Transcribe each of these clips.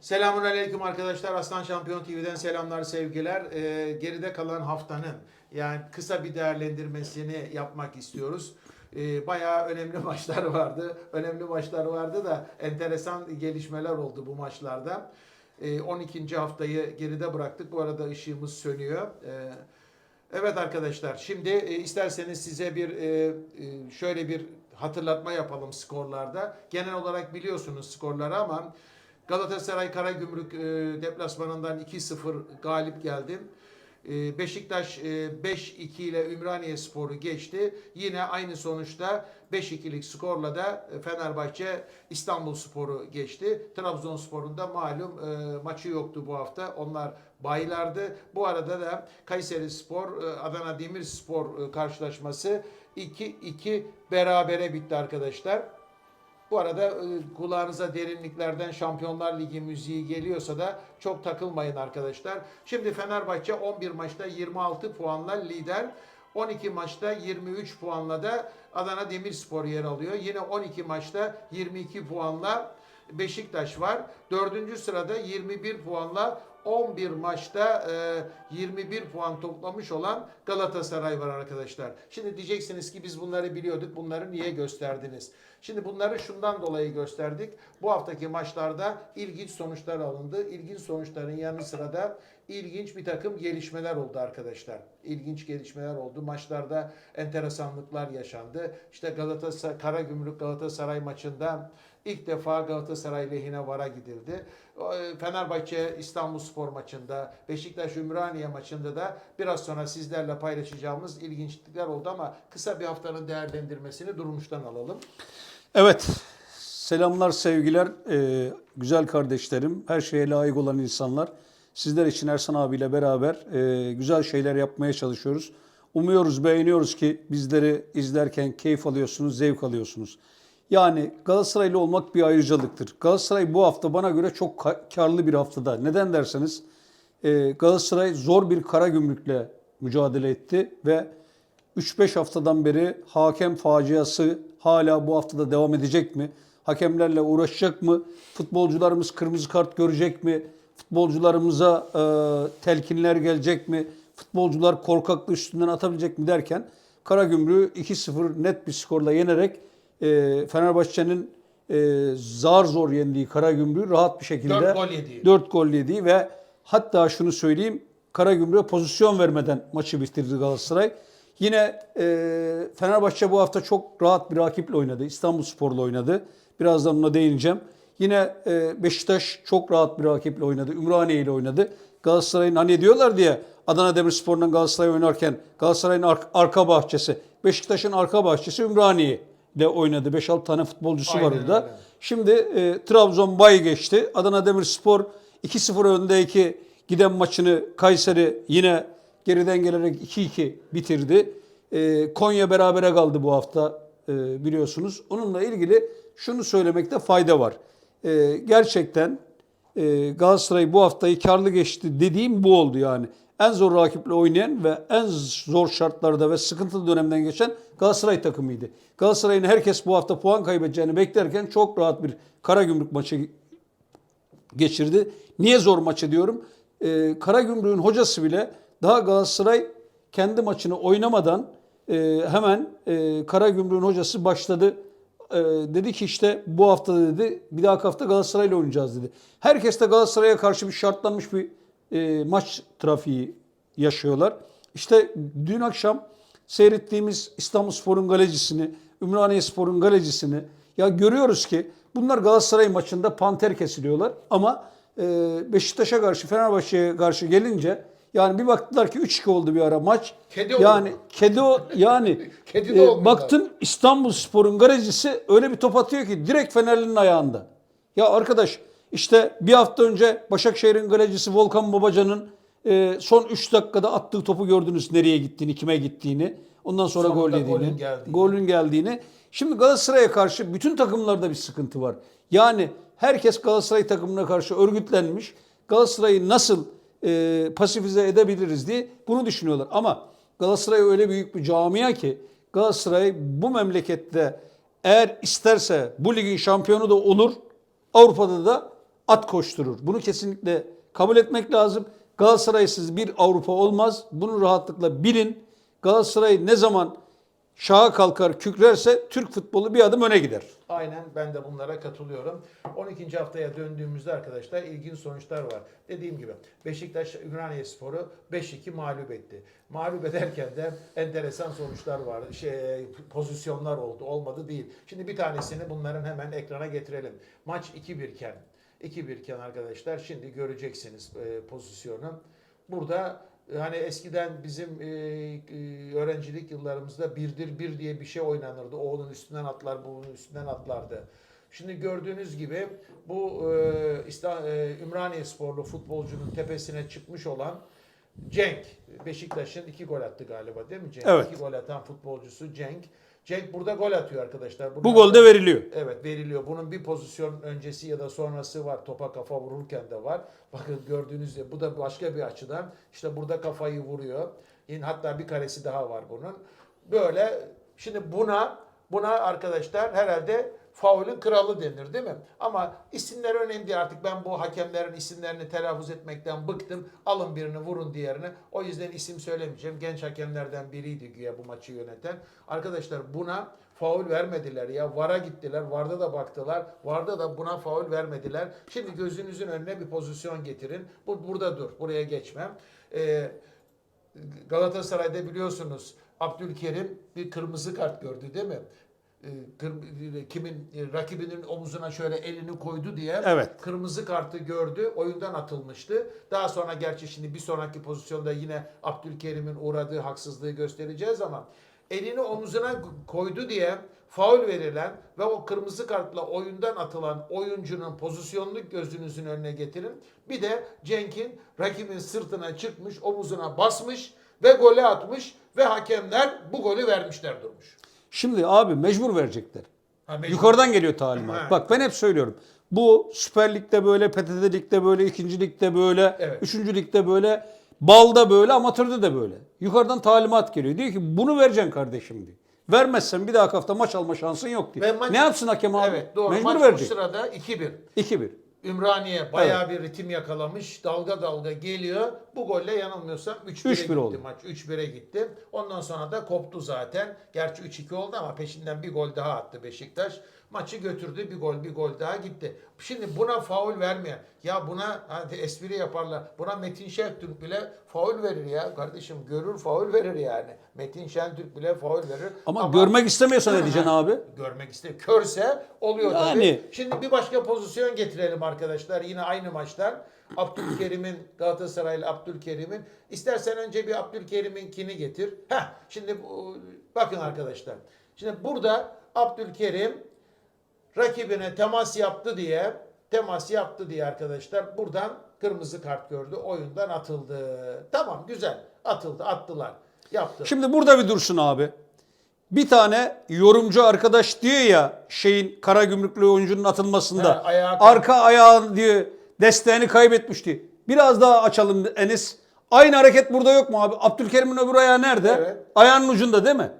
Selamun Aleyküm arkadaşlar. Aslan Şampiyon TV'den selamlar, sevgiler. Ee, geride kalan haftanın yani kısa bir değerlendirmesini yapmak istiyoruz. Ee, bayağı önemli maçlar vardı. Önemli maçlar vardı da enteresan gelişmeler oldu bu maçlarda. Ee, 12. haftayı geride bıraktık. Bu arada ışığımız sönüyor. Ee, evet arkadaşlar şimdi e, isterseniz size bir e, e, şöyle bir hatırlatma yapalım skorlarda. Genel olarak biliyorsunuz skorları ama Galatasaray Karagümrük e, deplasmanından 2-0 galip geldi. E, Beşiktaş e, 5-2 ile Ümraniye Sporu geçti. Yine aynı sonuçta 5-2'lik skorla da e, Fenerbahçe İstanbul Sporu geçti. Trabzonspor'un da malum e, maçı yoktu bu hafta. Onlar baylardı. Bu arada da Kayseri Spor, e, Adana Demirspor e, karşılaşması 2-2 berabere bitti arkadaşlar. Bu arada e, kulağınıza derinliklerden Şampiyonlar Ligi müziği geliyorsa da çok takılmayın arkadaşlar. Şimdi Fenerbahçe 11 maçta 26 puanla lider. 12 maçta 23 puanla da Adana Demirspor yer alıyor. Yine 12 maçta 22 puanla Beşiktaş var. Dördüncü sırada 21 puanla 11 maçta e, 21 puan toplamış olan Galatasaray var arkadaşlar. Şimdi diyeceksiniz ki biz bunları biliyorduk. Bunları niye gösterdiniz? Şimdi bunları şundan dolayı gösterdik. Bu haftaki maçlarda ilginç sonuçlar alındı. İlginç sonuçların yanı sıra da ilginç bir takım gelişmeler oldu arkadaşlar. İlginç gelişmeler oldu. Maçlarda enteresanlıklar yaşandı. İşte Galatasaray Karagümrük Galatasaray maçında ilk defa Galatasaray lehine vara gidildi. E, Fenerbahçe İstanbulspor maçında, Beşiktaş Ümraniye maçında da biraz sonra sizlerle paylaşacağımız ilginçlikler oldu ama kısa bir haftanın değerlendirmesini durmuştan alalım. Evet, selamlar, sevgiler, Ee, güzel kardeşlerim, her şeye layık olan insanlar. Sizler için Ersan abiyle beraber e, güzel şeyler yapmaya çalışıyoruz. Umuyoruz, beğeniyoruz ki bizleri izlerken keyif alıyorsunuz, zevk alıyorsunuz. Yani Galatasaraylı olmak bir ayrıcalıktır. Galatasaray bu hafta bana göre çok ka- karlı bir haftada. Neden derseniz e, Galatasaray zor bir kara gümrükle mücadele etti ve 3-5 haftadan beri hakem faciası hala bu haftada devam edecek mi? Hakemlerle uğraşacak mı? Futbolcularımız kırmızı kart görecek mi? Futbolcularımıza e, telkinler gelecek mi? Futbolcular korkaklığı üstünden atabilecek mi derken Karagümrük'ü 2-0 net bir skorla yenerek e, Fenerbahçe'nin e, zar zor yendiği Karagümrük'ü rahat bir şekilde Dört gol yediği. 4 gol yediği ve hatta şunu söyleyeyim Karagümrük'e pozisyon vermeden maçı bitirdi Galatasaray. Yine e, Fenerbahçe bu hafta çok rahat bir rakiple oynadı. İstanbulspor'la oynadı. Birazdan ona değineceğim. Yine e, Beşiktaş çok rahat bir rakiple oynadı. Ümraniye ile oynadı. Galatasaray'ın hani diyorlar diye Adana Demirspor'dan Galatasaray oynarken Galatasaray'ın ar- arka bahçesi, Beşiktaş'ın arka bahçesi Ümraniye ile oynadı. 5-6 tane futbolcusu var Aynen orada. öyle. Şimdi e, Trabzon bay geçti. Adana Demirspor 2-0 öndeki giden maçını Kayseri yine geriden gelerek 2-2 bitirdi. E, Konya berabere kaldı bu hafta e, biliyorsunuz. Onunla ilgili şunu söylemekte fayda var. E, gerçekten e, Galatasaray bu haftayı karlı geçti dediğim bu oldu yani. En zor rakiple oynayan ve en zor şartlarda ve sıkıntılı dönemden geçen Galatasaray takımıydı. Galatasaray'ın herkes bu hafta puan kaybedeceğini beklerken çok rahat bir Karagümrük maçı geçirdi. Niye zor maçı diyorum? Ee, Karagümrük'ün hocası bile daha Galatasaray kendi maçını oynamadan e, hemen e, Karagümrük'ün hocası başladı. E, dedi ki işte bu hafta dedi bir dahaki hafta Galatasaray'la oynayacağız dedi. Herkes de Galatasaray'a karşı bir şartlanmış bir e, maç trafiği yaşıyorlar. İşte dün akşam seyrettiğimiz İstanbulspor'un galecisini, Ümraniyespor'un galecisini ya görüyoruz ki bunlar Galatasaray maçında panter kesiliyorlar ama e, Beşiktaş'a karşı Fenerbahçe'ye karşı gelince yani bir baktılar ki 3-2 oldu bir ara maç. Kedi oldu. yani kedi o yani Kedi de e, baktın İstanbulspor'un galecisi öyle bir top atıyor ki direkt Fenerli'nin ayağında. Ya arkadaş işte bir hafta önce Başakşehir'in galecisi Volkan Babacan'ın e, son 3 dakikada attığı topu gördünüz nereye gittiğini, kime gittiğini. Ondan sonra Sonunda gol yediğini, golün geldiğini. golün geldiğini. Şimdi Galatasaray'a karşı bütün takımlarda bir sıkıntı var. Yani herkes Galatasaray takımına karşı örgütlenmiş. Galatasaray'ı nasıl e, pasifize edebiliriz diye bunu düşünüyorlar. Ama Galatasaray öyle büyük bir camia ki Galatasaray bu memlekette eğer isterse bu ligin şampiyonu da olur, Avrupa'da da at koşturur. Bunu kesinlikle kabul etmek lazım. Galatasaray'sız bir Avrupa olmaz. Bunu rahatlıkla bilin. Galatasaray ne zaman şaha kalkar, kükrerse Türk futbolu bir adım öne gider. Aynen ben de bunlara katılıyorum. 12. haftaya döndüğümüzde arkadaşlar ilginç sonuçlar var. Dediğim gibi Beşiktaş Ümraniye Sporu 5-2 mağlup etti. Mağlup ederken de enteresan sonuçlar var. Şey, pozisyonlar oldu. Olmadı değil. Şimdi bir tanesini bunların hemen ekrana getirelim. Maç 2-1 iken 2-1 iken arkadaşlar şimdi göreceksiniz e, pozisyonu. Burada hani eskiden bizim e, e, öğrencilik yıllarımızda birdir bir diye bir şey oynanırdı. O onun üstünden atlar, bu onun üstünden atlardı. Şimdi gördüğünüz gibi bu e, İsta- e, Ümraniye sporlu futbolcunun tepesine çıkmış olan Cenk. Beşiktaş'ın iki gol attı galiba değil mi Cenk? Evet. İki gol atan futbolcusu Cenk. Cenk burada gol atıyor arkadaşlar. Bu Bunlar- gol de veriliyor. Evet veriliyor. Bunun bir pozisyon öncesi ya da sonrası var. Topa kafa vururken de var. Bakın gördüğünüz gibi bu da başka bir açıdan. İşte burada kafayı vuruyor. Yine hatta bir karesi daha var bunun. Böyle şimdi buna buna arkadaşlar herhalde faulün kralı denir değil mi? Ama isimler önemli değil artık ben bu hakemlerin isimlerini telaffuz etmekten bıktım. Alın birini vurun diğerini. O yüzden isim söylemeyeceğim. Genç hakemlerden biriydi güya bu maçı yöneten. Arkadaşlar buna faul vermediler ya. VAR'a gittiler. VAR'da da baktılar. VAR'da da buna faul vermediler. Şimdi gözünüzün önüne bir pozisyon getirin. Bu burada dur. Buraya geçmem. Ee, Galatasaray'da biliyorsunuz Abdülkerim bir kırmızı kart gördü değil mi? Ee, kır- kimin e, rakibinin omuzuna şöyle elini koydu diye Evet. kırmızı kartı gördü. Oyundan atılmıştı. Daha sonra gerçi şimdi bir sonraki pozisyonda yine Abdülkerim'in uğradığı haksızlığı göstereceğiz ama elini omuzuna koydu diye faul verilen ve o kırmızı kartla oyundan atılan oyuncunun pozisyonunu gözünüzün önüne getirin. Bir de Cenk'in rakibin sırtına çıkmış, omuzuna basmış ve gole atmış ve hakemler bu golü vermişler durmuş. Şimdi abi mecbur verecekler. Ha, mecbur. Yukarıdan geliyor talimat. Ha. Bak ben hep söylüyorum. Bu Süper Lig'de böyle, PTT Lig'de böyle, ikinci ligde böyle, Evet. ligde böyle, balda böyle, amatörde de böyle. Yukarıdan talimat geliyor. Diyor ki bunu vereceksin kardeşim diyor. Vermezsen bir daha hafta maç alma şansın yok diyor. Ne yapsın hakem abi? Evet doğru. Mecbur Maç bu verecek. sırada 2-1. 2-1. Ümraniye bayağı bir ritim yakalamış. Dalga dalga geliyor. Bu golle yanılmıyorsam 3-1'e 3-1 gitti oldu. maç. 3-1'e gitti. Ondan sonra da koptu zaten. Gerçi 3-2 oldu ama peşinden bir gol daha attı Beşiktaş. Maçı götürdü. Bir gol bir gol daha gitti. Şimdi buna faul vermeyen ya buna hani espri yaparlar. Buna Metin Şentürk bile faul verir ya. Kardeşim görür faul verir yani. Metin Şentürk bile faul verir. Ama, görmek istemiyorsan ne diyeceksin abi? görmek istemiyor. Körse oluyor Yani. tabii. Şimdi bir başka pozisyon getirelim arkadaşlar. Yine aynı maçtan. Abdülkerim'in Galatasaraylı Abdülkerim'in istersen önce bir Abdülkerim'inkini getir. Heh, şimdi bu, bakın arkadaşlar. Şimdi burada Abdülkerim rakibine temas yaptı diye temas yaptı diye arkadaşlar buradan kırmızı kart gördü. Oyundan atıldı. Tamam güzel. Atıldı. Attılar. Yaptı. Şimdi burada bir dursun abi. Bir tane yorumcu arkadaş diyor ya şeyin kara gümrüklü oyuncunun atılmasında He, ayağı- arka ayağı diyor desteğini kaybetmişti. Biraz daha açalım Enis. Aynı hareket burada yok mu abi? Abdülkerim'in öbür ayağı nerede? Evet. Ayağının ucunda değil mi?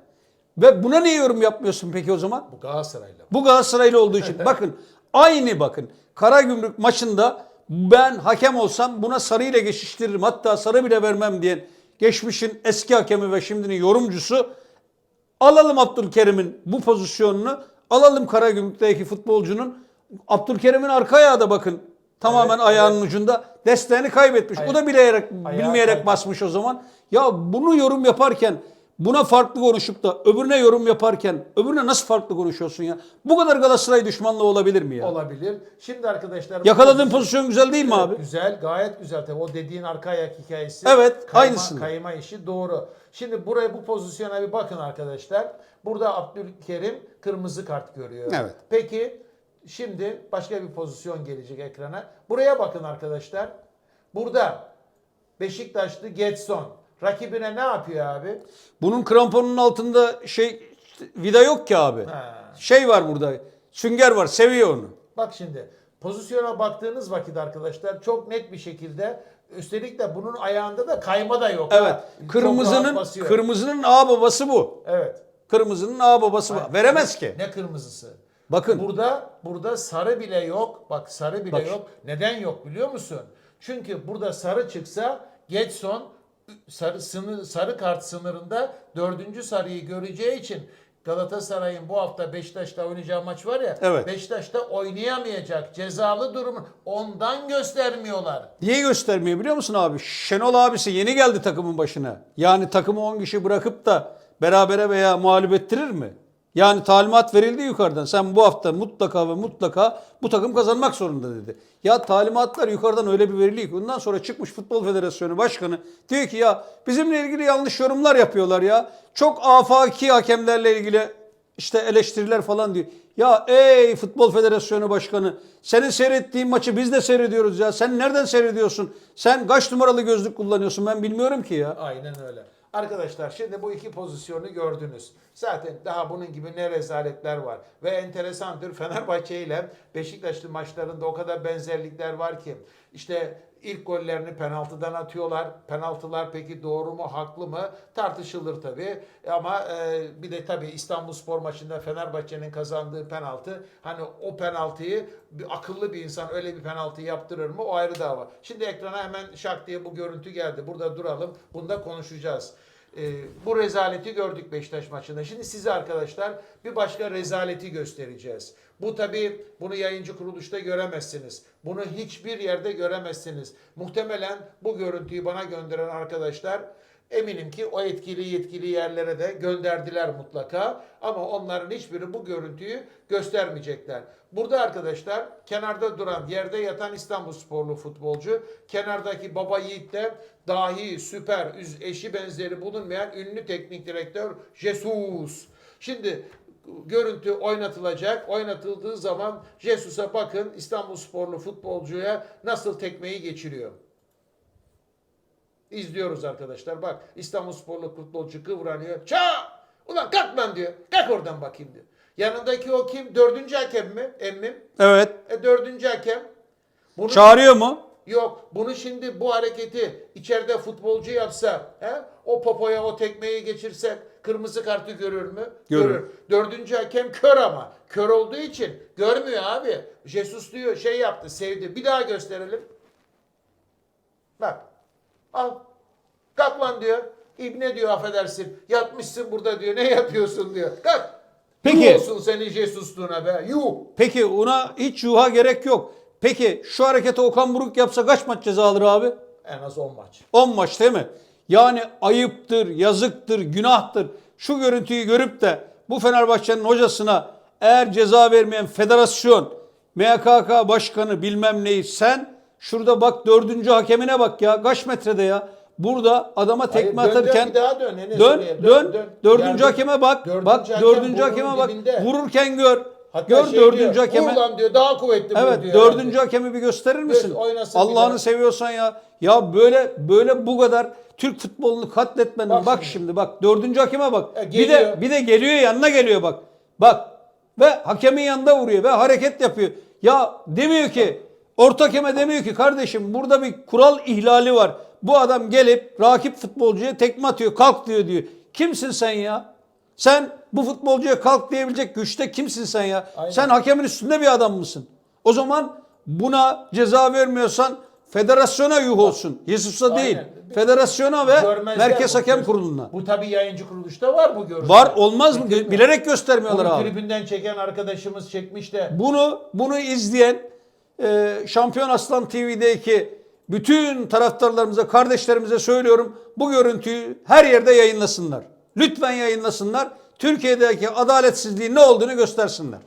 Ve buna niye yorum yapmıyorsun peki o zaman? Bu Galatasaray'la. Bu Galatasaraylı olduğu için. bakın aynı bakın. Karagümrük maçında ben hakem olsam buna sarıyla geçiştiririm. Hatta sarı bile vermem diyen geçmişin eski hakemi ve şimdinin yorumcusu alalım Abdülkerim'in bu pozisyonunu alalım Karagümrük'teki futbolcunun Abdülkerim'in arka ayağı da bakın tamamen Evet, ayağının ucunda desteğini kaybetmiş. Ayak- o da bilerek ayağı bilmeyerek kaybetmiş. basmış o zaman. Ya bunu yorum yaparken buna farklı konuşup da öbürüne yorum yaparken öbürüne nasıl farklı konuşuyorsun ya? Bu kadar Galatasaray düşmanlığı olabilir mi ya? Olabilir. Şimdi arkadaşlar Yakaladığın pozisyon- pozisyon güzel değil mi Evet, abi? Güzel, gayet güzel tabii. O dediğin arka ayak hikayesi. Evet, kayma, aynısını. Kayma işi doğru. Şimdi buraya bu pozisyona bir bakın arkadaşlar. Burada Abdülkerim kırmızı kart görüyor. Evet. Peki şimdi başka bir pozisyon gelecek ekrana. Buraya bakın arkadaşlar. Burada Beşiktaşlı Getson rakibine ne yapıyor abi? Bunun kramponun altında şey vida yok ki abi. Ha. Şey var burada. Sünger var. Seviyor onu. Bak şimdi pozisyona baktığınız vakit arkadaşlar çok net bir şekilde üstelik de bunun ayağında da kayma da yok. Evet. ha. Kırmızının kırmızının ağ babası bu. Evet. Kırmızının ağ babası bu. Veremez ki. Ne kırmızısı? Bakın. Burada burada sarı bile yok. Bak sarı bile Bak yok. Neden yok biliyor musun? Çünkü burada sarı çıksa Getson sarı sınır sarı kart sınırında dördüncü sarıyı göreceği için Galatasaray'ın bu hafta Beşiktaş'ta oynayacağı maç var ya Evet. Beşiktaş'ta oynayamayacak cezalı durumu ondan göstermiyorlar. Niye göstermiyor biliyor musun abi? Şenol abisi yeni geldi takımın başına. Yani takımı 10 kişi bırakıp da berabere veya mağlup ettirir mi? Yani talimat verildi yukarıdan. Sen bu hafta mutlaka ve mutlaka bu takım kazanmak zorunda dedi. Ya talimatlar yukarıdan öyle bir veriliyor ki ondan sonra çıkmış Futbol Federasyonu Başkanı diyor ki ya bizimle ilgili yanlış yorumlar yapıyorlar ya. Çok afaki hakemlerle ilgili işte eleştiriler falan diyor. Ya ey Futbol Federasyonu Başkanı senin seyrettiğin maçı biz de seyrediyoruz ya. Sen nereden seyrediyorsun? Sen kaç numaralı gözlük kullanıyorsun ben bilmiyorum ki ya. Aynen öyle. Arkadaşlar şimdi bu iki pozisyonu gördünüz. Zaten daha bunun gibi ne rezaletler var. Ve enteresandır Fenerbahçe ile Beşiktaşlı maçlarında o kadar benzerlikler var ki. İşte ilk gollerini penaltıdan atıyorlar. Penaltılar peki doğru mu haklı mı tartışılır tabii. Ama e, bir de tabii İstanbul Spor maçında Fenerbahçe'nin kazandığı penaltı hani o penaltıyı bir akıllı bir insan öyle bir penaltı yaptırır mı o ayrı dava. Şimdi ekrana hemen şak diye bu görüntü geldi. Burada duralım. Bunda konuşacağız. Ee, bu rezaleti gördük Beşiktaş maçında. Şimdi size arkadaşlar bir başka rezaleti göstereceğiz. Bu tabii bunu yayıncı kuruluşta göremezsiniz. Bunu hiçbir yerde göremezsiniz. Muhtemelen bu görüntüyü bana gönderen arkadaşlar eminim ki o etkili yetkili yerlere de gönderdiler mutlaka. Ama onların hiçbiri bu görüntüyü göstermeyecekler. Burada arkadaşlar kenarda duran yerde yatan İstanbul sporlu futbolcu kenardaki baba yiğit de dahi süper eşi benzeri bulunmayan ünlü teknik direktör Jesus. Şimdi görüntü oynatılacak. Oynatıldığı zaman Jesus'a bakın İstanbul sporlu futbolcuya nasıl tekmeyi geçiriyor. İzliyoruz arkadaşlar. Bak İstanbul sporlu futbolcu kıvranıyor. Ça! Ulan kalk lan diyor. Kalk oradan bakayım diyor. Yanındaki o kim? Dördüncü hakem mi? Emmim. Evet. E, dördüncü hakem. Bunu Çağırıyor mu? Yok bunu şimdi bu hareketi içeride futbolcu yapsa he, o popoya o tekmeyi geçirse kırmızı kartı görür mü? Görür. Dördüncü hakem kör ama. Kör olduğu için görmüyor abi. Jesus diyor şey yaptı sevdi. Bir daha gösterelim. Bak. Al. Kalk lan diyor. İbne diyor affedersin. Yatmışsın burada diyor. Ne yapıyorsun diyor. Kalk. Peki. Yuh olsun senin Jesus'luğuna be. Yuh. Peki ona hiç yuha gerek yok. Peki şu hareketi Okan Buruk yapsa kaç maç ceza alır abi? En az 10 maç. 10 maç değil mi? Yani ayıptır, yazıktır, günahtır. Şu görüntüyü görüp de bu Fenerbahçe'nin hocasına eğer ceza vermeyen federasyon, MKK başkanı bilmem neyi sen şurada bak dördüncü hakemine bak ya kaç metrede ya. Burada adama tekme Hayır, dön, dön, atarken bir daha dön. Enes dön, oraya. dön, dördüncü Yerde- hakeme bak. Dördüncü bak hakem dördüncü hakeme bak. dibinde. Vururken gör. Hatta gör şey dördüncü diyor, hakeme. "Vur diyor daha kuvvetli Evet diyor. dördüncü herhalde. hakemi bir gösterir misin? Allah'ını seviyorsan ya. Ya böyle böyle bu kadar Türk futbolunu katletmenin bak, Bak şimdi. şimdi. bak dördüncü hakeme bak. E, bir de bir de geliyor yanına geliyor bak. Bak ve hakemin yanında vuruyor ve hareket yapıyor. Ya demiyor ki orta hakeme demiyor ki kardeşim burada bir kural ihlali var. Bu adam gelip rakip futbolcuya tekme atıyor kalk diyor diyor. Kimsin sen ya? Sen bu futbolcuya kalk diyebilecek güçte kimsin sen ya? Aynen. Sen hakemin üstünde bir adam mısın? O zaman buna ceza vermiyorsan federasyona yuh olsun. Yesus'a değil. Aynen. Federasyona ve Görmezler Merkez bu. Hakem Kurulu'na. Bu tabii yayıncı kuruluşta var bu görüntü. Var olmaz mı? Bilerek göstermiyorlar Bunu abi. tribünden çeken arkadaşımız çekmiş de. Bunu bunu izleyen e, Şampiyon Aslan TV'deki bütün taraftarlarımıza, kardeşlerimize söylüyorum. Bu görüntüyü her yerde yayınlasınlar. Lütfen yayınlasınlar. Türkiye'deki adaletsizliğin ne olduğunu göstersinler.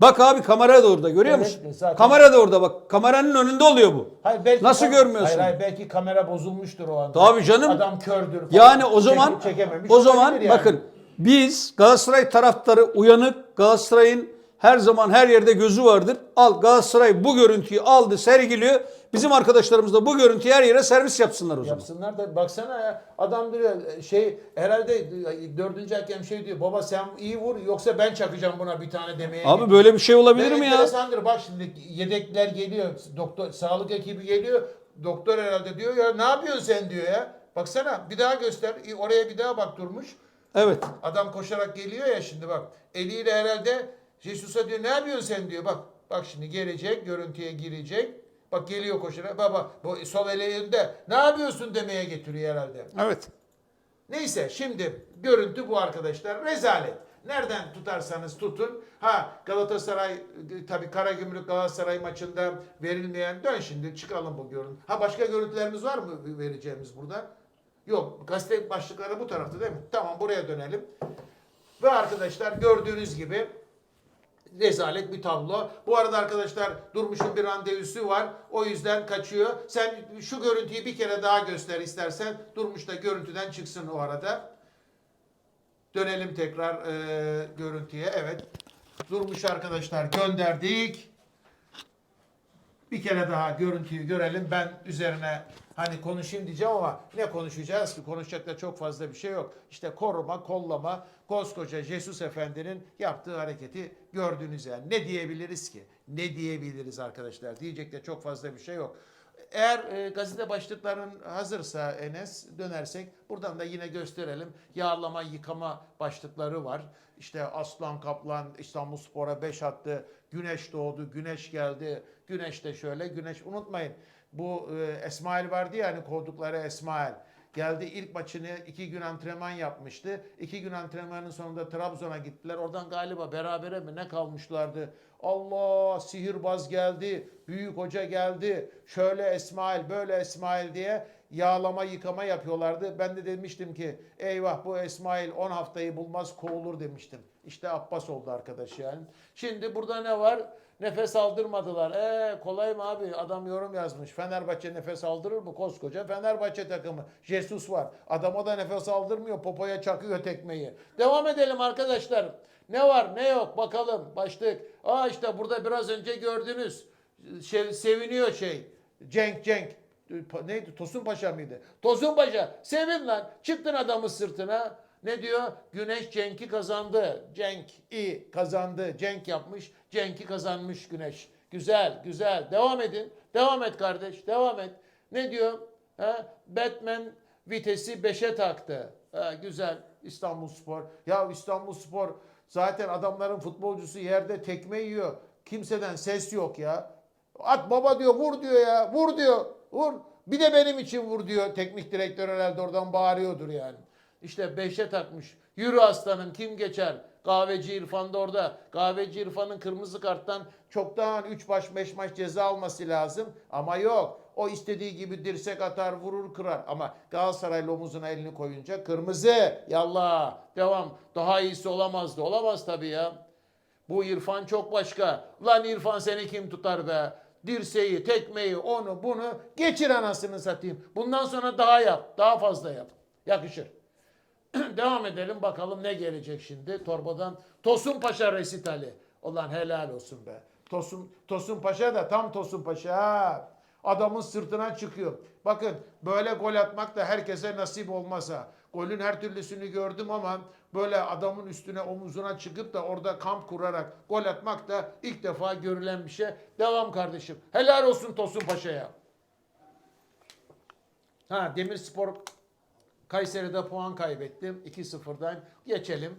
Bak abi kamera da orada görüyor Evet, musun? zaten- Kamera da orada bak. Kameranın önünde oluyor bu. Hayır, belki Nasıl görmüyorsun? Hayır, hayır belki kamera bozulmuştur o anda. Tabii canım. Adam kördür falan. Yani o zaman çekememiş o zaman yani. bakın biz Galatasaray taraftarı uyanık Galatasaray'ın her zaman her yerde gözü vardır. Al Galatasaray bu görüntüyü aldı sergiliyor. Bizim arkadaşlarımız da bu görüntüyü her yere servis yapsınlar o zaman. Yapsınlar da baksana ya adam diyor şey herhalde dördüncü hakem şey diyor baba sen iyi vur yoksa ben çakacağım buna bir tane demeye. Abi gidiyor. böyle bir şey olabilir Ve mi ya? bak şimdi yedekler geliyor doktor sağlık ekibi geliyor doktor herhalde diyor ya ne yapıyorsun sen diyor ya. Baksana bir daha göster oraya bir daha bak durmuş. Evet. Adam koşarak geliyor ya şimdi bak eliyle herhalde Jesus'a diyor ne yapıyorsun sen diyor bak Bak şimdi gelecek, görüntüye girecek. Bak geliyor koşarak. Baba bu sol eleğinde ne yapıyorsun demeye getiriyor herhalde. Evet. Neyse şimdi görüntü bu arkadaşlar. Rezalet. Nereden tutarsanız tutun. Ha Galatasaray tabii Karagümrük Galatasaray maçında verilmeyen dön şimdi çıkalım bu görüntü. Ha başka görüntülerimiz var mı vereceğimiz burada? Yok gazete başlıkları bu tarafta değil mi? Tamam buraya dönelim. Ve arkadaşlar gördüğünüz gibi rezalet bir tablo. Bu arada arkadaşlar Durmuş'un bir randevusu var. O yüzden kaçıyor. Sen şu görüntüyü bir kere daha göster istersen. Durmuş da görüntüden çıksın o arada. Dönelim tekrar e, görüntüye. Evet. Durmuş arkadaşlar gönderdik. Bir kere daha görüntüyü görelim. Ben üzerine hani konuşayım diyeceğim ama ne konuşacağız ki? Konuşacak da çok fazla bir şey yok. İşte koruma, kollama, koskoca Jesus Efendi'nin yaptığı hareketi gördüğünüz yani. Ne diyebiliriz ki? Ne diyebiliriz arkadaşlar? Diyecek de çok fazla bir şey yok. Eğer e, gazete başlıkların hazırsa Enes dönersek buradan da yine gösterelim. Yağlama yıkama başlıkları var. İşte Aslan Kaplan İstanbul Spor'a 5 attı. Güneş doğdu, güneş geldi. Güneş de şöyle, güneş unutmayın. Bu e, Esmail vardı ya hani kovdukları Esmail. Geldi ilk maçını iki gün antrenman yapmıştı. İki gün antrenmanın sonunda Trabzon'a gittiler. Oradan galiba berabere mi ne kalmışlardı. Allah sihirbaz geldi, büyük hoca geldi. Şöyle Esmail, böyle Esmail diye yağlama yıkama yapıyorlardı. Ben de demiştim ki eyvah bu Esmail 10 haftayı bulmaz kovulur demiştim. İşte Abbas oldu arkadaş yani. Şimdi burada ne var? Nefes aldırmadılar. E kolay mı abi? Adam yorum yazmış. Fenerbahçe nefes aldırır mı? Koskoca Fenerbahçe takımı. Jesus var. Adama da nefes aldırmıyor. Popoya çakıyor tekmeyi. Devam edelim arkadaşlar. Ne var ne yok bakalım. Başlık. Aa işte burada biraz önce gördünüz. Şey, seviniyor şey. Cenk Cenk. Neydi? Tosun Paşa mıydı? Tosun Paşa. Sevin lan. Çıktın adamın sırtına. Ne diyor? Güneş Cenk'i kazandı. Cenk i kazandı. Cenk yapmış. Cenk'i kazanmış Güneş. Güzel, güzel. Devam edin. Devam et kardeş. Devam et. Ne diyor? Ha? Batman vitesi 5'e taktı. Ha, güzel. İstanbul Spor. Ya İstanbul Spor zaten adamların futbolcusu yerde tekme yiyor. Kimseden ses yok ya. At baba diyor vur diyor ya. Vur diyor. Vur. Bir de benim için vur diyor. Teknik direktör herhalde oradan bağırıyordur yani. İşte 5'e takmış. Yürü aslanım kim geçer? Kahveci İrfan da orada. Kahveci İrfan'ın kırmızı karttan çoktan 3 baş 5 maç ceza alması lazım. Ama yok. O istediği gibi dirsek atar vurur kırar. Ama Galatasaraylı omuzuna elini koyunca kırmızı. Yallah. Devam. Daha iyisi olamazdı. Olamaz tabii ya. Bu İrfan çok başka. Lan İrfan seni kim tutar be? Dirseği, tekmeyi, onu bunu geçir anasını satayım. Bundan sonra daha yap. Daha fazla yap. Yakışır. Devam edelim bakalım ne gelecek şimdi. Torbadan Tosun Paşa resitali. Ulan helal olsun be. Tosun, Tosun Paşa da tam Tosun Paşa. Adamın sırtına çıkıyor. Bakın böyle gol atmak da herkese nasip olmasa. Golün her türlüsünü gördüm ama böyle adamın üstüne omuzuna çıkıp da orada kamp kurarak gol atmak da ilk defa görülen bir şey. Devam kardeşim. Helal olsun Tosun Paşa'ya. Ha Demirspor Kayseri'de puan kaybettim. 2-0'dan geçelim.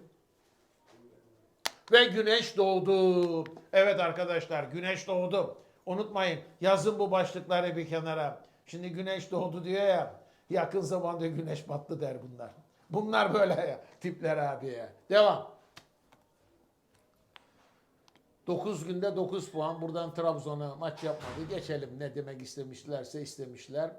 Ve güneş doğdu. Evet arkadaşlar güneş doğdu. Unutmayın yazın bu başlıkları bir kenara. Şimdi güneş doğdu diyor ya. Yakın zamanda güneş battı der bunlar. Bunlar böyle ya. Tipler abi ya. Devam. 9 günde 9 puan. Buradan Trabzon'a maç yapmadı. Geçelim ne demek istemişlerse istemişler.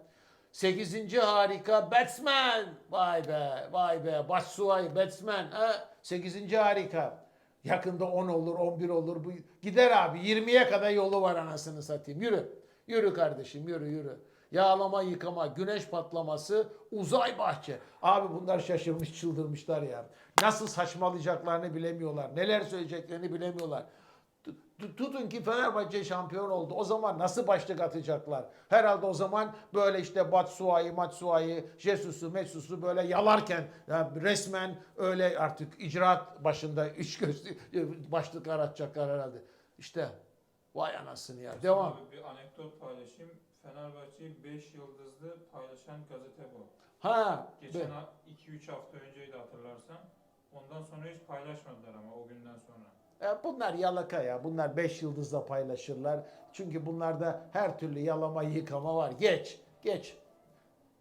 8. harika batsman. Vay be vay be. Batshuayi batsman. Ha? 8. harika. Yakında 10 olur 11 olur. Bu gider abi 20'ye kadar yolu var anasını satayım. Yürü. Yürü kardeşim yürü yürü. Yağlama yıkama, güneş patlaması, uzay bahçe. Abi bunlar şaşırmış çıldırmışlar ya. Nasıl saçmalayacaklarını bilemiyorlar. Neler söyleyeceklerini bilemiyorlar. Tut- Tutun ki Fenerbahçe şampiyon oldu. O zaman nasıl başlık atacaklar? Herhalde o zaman böyle işte Batsuay'ı, Matsuay'ı, Jesus'u, Mesus'u böyle yalarken ya resmen öyle artık icraat başında üç gözlü başlıklar atacaklar herhalde. İşte vay anasını ya. Devam. Bir anekdot paylaşayım. Fenerbahçe'yi 5 yıldızlı paylaşan gazete bu. Ha. Geçen be- 2-3 hafta önceydi hatırlarsan. Ondan sonra hiç paylaşmadılar ama o günden sonra. E, bunlar yalaka ya. Bunlar 5 yıldızla paylaşırlar. Çünkü bunlarda her türlü yalama yıkama var. Geç. Geç.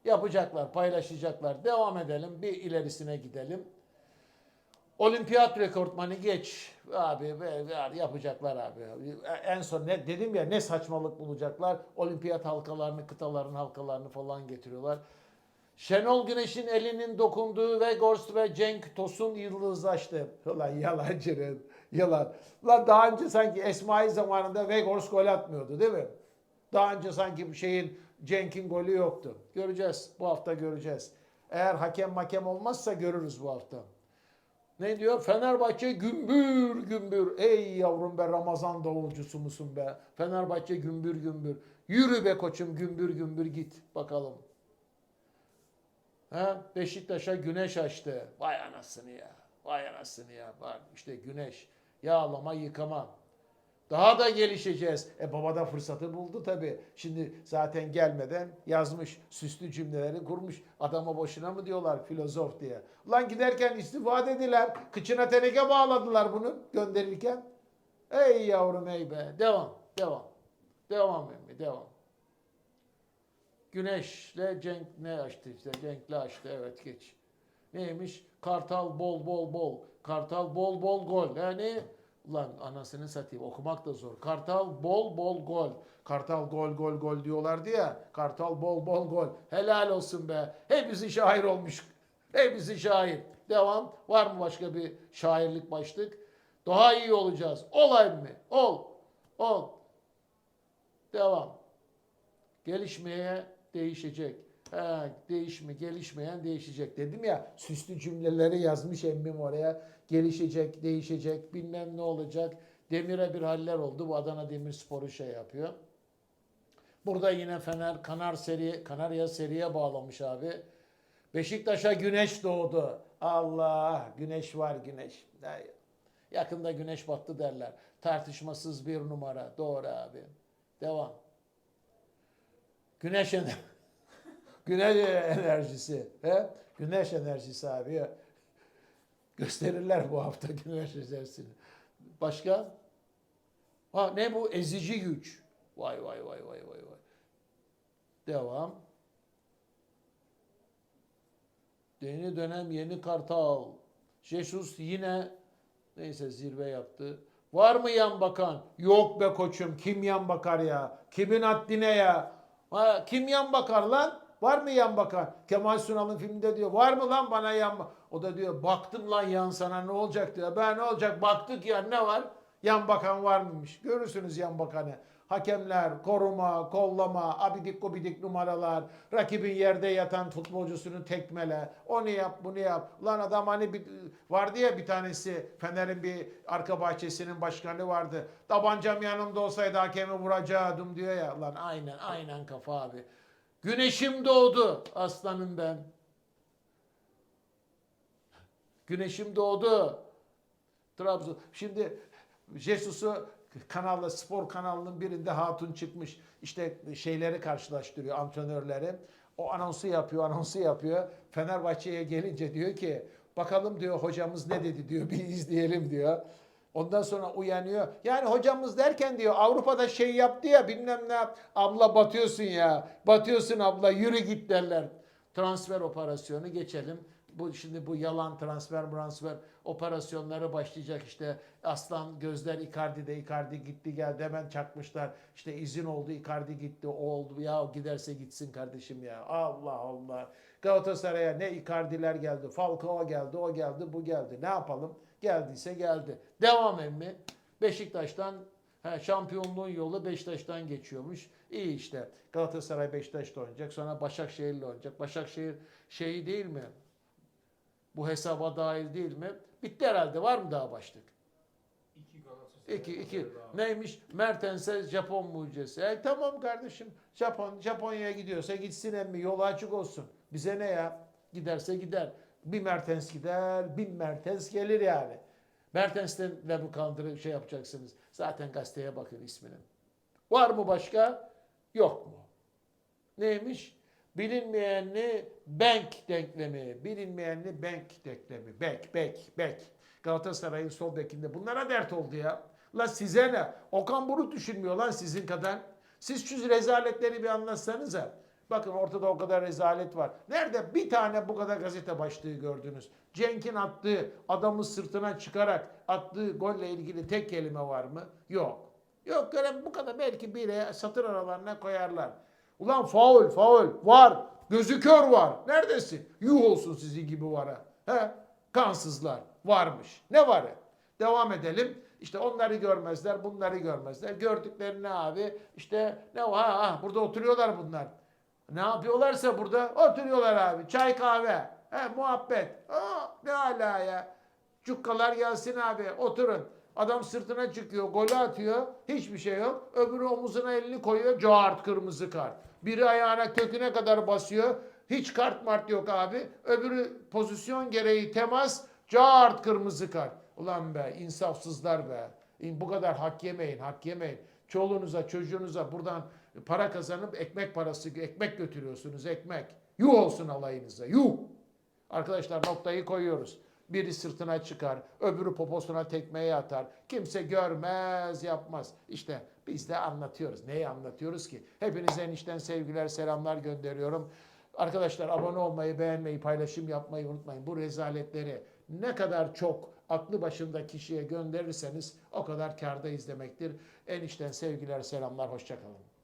Yapacaklar, paylaşacaklar. Devam edelim. Bir ilerisine gidelim. Olimpiyat rekortmanı geç. Abi yapacaklar abi. En son ne dedim ya ne saçmalık bulacaklar. Olimpiyat halkalarını, kıtaların halkalarını falan getiriyorlar. Şenol Güneş'in elinin dokunduğu Weghorst ve Cenk Tosun yıldızlaştı. Ulan yalancının yalan. Lan daha önce sanki Esmail zamanında Weghorst gol atmıyordu değil mi? Daha önce sanki bu şeyin Cenk'in golü yoktu. Göreceğiz. Bu hafta göreceğiz. Eğer hakem makem olmazsa görürüz bu hafta. Ne diyor? Fenerbahçe gümbür gümbür. Ey yavrum be Ramazan davulcusu musun be? Fenerbahçe gümbür gümbür. Yürü be koçum gümbür gümbür git bakalım. Ha? Beşiktaş'a güneş açtı. Vay anasını ya. Vay anasını ya. Bak işte güneş. Yağlama yıkama. Daha da gelişeceğiz. E baba da fırsatı buldu tabii. Şimdi zaten gelmeden yazmış süslü cümleleri kurmuş. Adama boşuna mı diyorlar filozof diye. Lan giderken istifa dediler. Kıçına teneke bağladılar bunu gönderirken. Ey yavrum ey be. Devam. Devam. Devam emmi devam. Güneş'le Cenk ne açtı işte? Cenk'le açtı evet geç. Neymiş? Kartal bol bol bol. Kartal bol bol gol. Yani ulan anasını satayım okumak da zor. Kartal bol bol gol. Kartal gol gol gol diyorlardı ya. Kartal bol bol gol. Helal olsun be. Hepsi şair olmuş. Hepsi şair. Devam. Var mı başka bir şairlik başlık? Daha iyi olacağız. Olay mı? Ol. Ol. Devam. Gelişmeye değişecek. Ha, değişme, gelişmeyen değişecek. Dedim ya süslü cümleleri yazmış emmim oraya. Gelişecek, değişecek, bilmem ne olacak. Demir'e bir haller oldu. Bu Adana Demirspor'u şey yapıyor. Burada yine Fener Kanar seri, Kanarya seriye bağlamış abi. Beşiktaş'a güneş doğdu. Allah güneş var güneş. Yakında güneş battı derler. Tartışmasız bir numara. Doğru abi. Devam. Güneş ener Güneş enerjisi. He? Güneş enerjisi abi. Gösterirler bu hafta güneş enerjisini. Başka? Ha ne bu? Ezici güç. Vay vay vay vay vay vay. Devam. Yeni dönem yeni kartal. Jesus yine neyse zirve yaptı. Var mı yan bakan? Yok be koçum. Kim yan bakar ya? Kimin haddine ya? Ha, kim yan bakar lan? Var mı yan bakan? Kemal Sunal'ın filminde diyor. Var mı lan bana yan bak- O da diyor baktım lan yan sana ne olacak diyor. Ben ne olacak baktık ya ne var? Yan bakan var mıymış? Görürsünüz yan bakanı. Hakemler, koruma, kollama, abidik gubidik numaralar, rakibin yerde yatan futbolcusunu tekmele, onu yap, bunu yap. Lan adam hani bir, vardı ya bir tanesi, Fener'in bir arka bahçesinin başkanı vardı. Tabancam yanımda olsaydı hakemi vuracaktım diyor ya. Lan aynen, aynen kafa abi. Güneşim doğdu aslanım ben. Güneşim doğdu. Trabzon. Şimdi Jesus'u kanalda spor kanalının birinde hatun çıkmış. İşte şeyleri karşılaştırıyor antrenörleri. O anonsu yapıyor, anonsu yapıyor. Fenerbahçe'ye gelince diyor ki bakalım diyor hocamız ne dedi diyor bir izleyelim diyor. Ondan sonra uyanıyor. Yani hocamız derken diyor Avrupa'da şey yaptı ya bilmem ne yap. Abla batıyorsun ya. Batıyorsun abla yürü git derler. Transfer operasyonu geçelim. Bu şimdi bu yalan transfer transfer operasyonları başlayacak işte Aslan Gözler Icardi'de Icardi gitti geldi hemen çakmışlar işte izin oldu Icardi gitti o oldu ya giderse gitsin kardeşim ya Allah Allah Galatasaray'a ne Icardi'ler geldi Falcao geldi o geldi bu geldi ne yapalım geldiyse geldi devam emmi Beşiktaş'tan He, şampiyonluğun yolu Beşiktaş'tan geçiyormuş. İyi işte. Galatasaray Beşiktaş'ta oynayacak. Sonra Başakşehir'le oynayacak. Başakşehir şeyi değil mi? Bu hesaba dahil değil mi? Bitti herhalde. Var mı daha başlık? İki Galatasaray. İki, iki. Neymiş? Mertens'e Japon mucizesi. E, tamam kardeşim. Japon, Japonya'ya gidiyorsa gitsin emmi. Yolu açık olsun. Bize ne ya? Giderse gider. Bir Mertens gider, bin Mertens gelir yani. Mertens'ten de bu kandırı şey yapacaksınız. Zaten gazeteye bakın isminin. Var mı başka? Yok mu? Neymiş? Bilinmeyenli bank denklemi. Bilinmeyenli bank denklemi. Bank, bank, bank. Galatasaray'ın sol bekinde. Bunlara dert oldu ya. La size ne? Okan Buruk düşünmüyor lan sizin kadar. Siz şu rezaletleri bir anlatsanıza. Bakın ortada o kadar rezalet var. Nerede bir tane bu kadar gazete başlığı gördünüz? Cenk'in attığı, adamı sırtına çıkarak attığı golle ilgili tek kelime var mı? Yok. Yok gören bu kadar belki bire satır aralarına koyarlar. Ulan faul, faul var. Gözü kör var. Neredesin? Yuh olsun sizin gibi vara. He? Kansızlar varmış. Ne var? Devam edelim. İşte onları görmezler, bunları görmezler. Gördükleri ne abi? İşte ne ha, ha burada oturuyorlar bunlar. Ne yapıyorlarsa burada oturuyorlar abi. Çay kahve, he, muhabbet. Aa, ne ala ya. Cukkalar gelsin abi oturun. Adam sırtına çıkıyor, golü atıyor. Hiçbir şey yok. Öbürü omuzuna elini koyuyor. Cart kırmızı kart. Biri ayağına köküne kadar basıyor. Hiç kart mart yok abi. Öbürü pozisyon gereği temas. Cart kırmızı kart. Ulan be insafsızlar be. Bu kadar hak yemeyin, hak yemeyin. Çoluğunuza, çocuğunuza buradan para kazanıp ekmek parası, ekmek götürüyorsunuz, ekmek. Yuh olsun alayınıza, yuh. Arkadaşlar noktayı koyuyoruz. Biri sırtına çıkar, öbürü poposuna tekmeyi atar. Kimse görmez, yapmaz. İşte biz de anlatıyoruz. Neyi anlatıyoruz ki? Hepinize enişten sevgiler, selamlar gönderiyorum. Arkadaşlar abone olmayı, beğenmeyi, paylaşım yapmayı unutmayın. Bu rezaletleri ne kadar çok aklı başında kişiye gönderirseniz o kadar kârda izlemektir. Enişten sevgiler, selamlar, hoşçakalın.